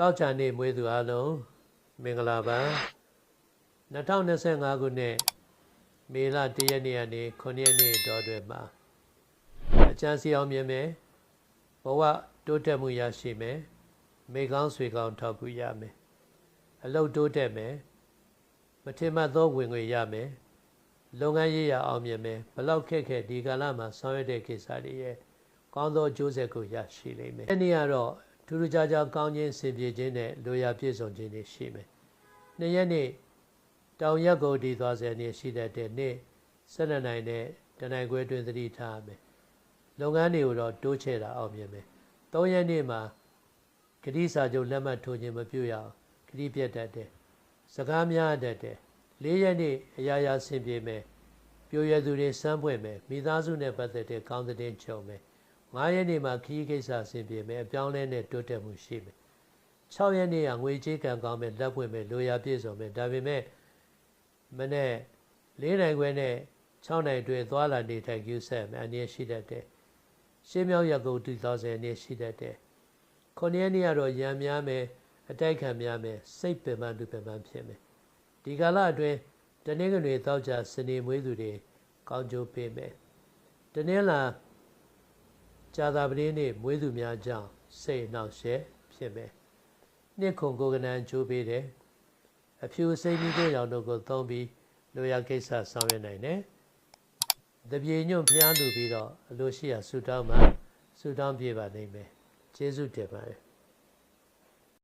တောက်ချာနေ့မွေးသူအလုံးမင်္ဂလာပါ2025ခုနှစ်မေလ1ရက်နေ့ကနေ9ရက်နေ့တော်တွင်မှာအကျန်းစီအောင်မြင်မယ်ဘဝတိုးတက်မှုရရှိမယ်မိကောင်းဆွေကောင်းထောက်ကူရမယ်အလုတ်တိုးတက်မယ်မထင်မှတ်သောဝင်ငွေရမယ်လုပ်ငန်းရေးရအောင်မြင်မယ်ဘလောက်ခက်ခဲဒီကာလမှာဆောင်ရွက်တဲ့ကိစ္စတွေရဲ့ကောင်းသောအကျိုးဆက်ကိုရရှိလိမ့်မယ်။ဒီနေ့ကတော့ ထူးထူးခြားခြားကောင်းခြင်းစင်ပြေခြင်းနဲ့လိုရာပြည့်စုံခြင်းတွေရှိမယ်။နေ့ရက်နေ့တောင်ရက်ကိုဒီသွားစေနေရှိတတ်တဲ့နေ့ဆက်လက်နိုင်တဲ့တနိုင်ခွဲတွင်သတိထားမယ်။လုပ်ငန်းတွေကိုတော့တိုးချဲ့တာအောင်မြင်မယ်။၃ရက်နေ့မှာဂတိစာချုပ်လက်မှတ်ထိုးခြင်းမပြုရအောင်ဂတိပြတ်တတ်တယ်။စကားများတတ်တယ်။၄ရက်နေ့အရာရာဆင်ပြေမယ်။ပြိုရသူတွေစမ်းပွင့်မယ်မိသားစုနဲ့ပတ်သက်တဲ့ကောင်းတဲ့ချုံမယ် 9ရက်နေ့မှာခီးကိစ္စအဆင်ပြေမယ်အပြောင်းလဲနဲ့တိုးတက်မှုရှိမယ်6ရက်နေ့ကငွေကြေးကံကောင်းမယ်လက်ပွင့်မယ်လိုရာပြည့်စုံမယ်ဒါပေမဲ့မနေ့၄နိုင်ခွဲနဲ့6နိုင်တွင်သွားလာနေထိုင်ကျူးဆက်မယ်အနေရှိတတ်တယ်ရှင်းမြောက်ရကုတ်2000အနေရှိတတ်တယ်9ရက်နေ့ကတော့ရံများမယ်အတိုက်ခံများမယ်စိတ်ပင်ပန်းလူပင်ပန်းဖြစ်မယ်ဒီကာလအတွင်းတနင်္ဂနွေတောက်ကြစနေမွေးသူတွေကောင်းကျိုးပေးမယ်တနင်္လာ ကြာသာပတိနေ့မွေးသူများကြောင့်စိတ်နှောက်ယှက်ဖြစ်မယ်နှစ်ခုကိုကနန်ကျိုးပေးတယ်အဖြူစိတ်မိကိုရောင်တို့ကိုသုံးပြီးလိုရာကိစ္စဆောင်ရွက်နိုင်တယ်တပြေညွန့်ဖျားလူပြီးတော့အလိုရှိရာဆူတောင်းမှဆူတောင်းပြပါနိုင်မယ်ကျေးဇူးတင်ပါတယ်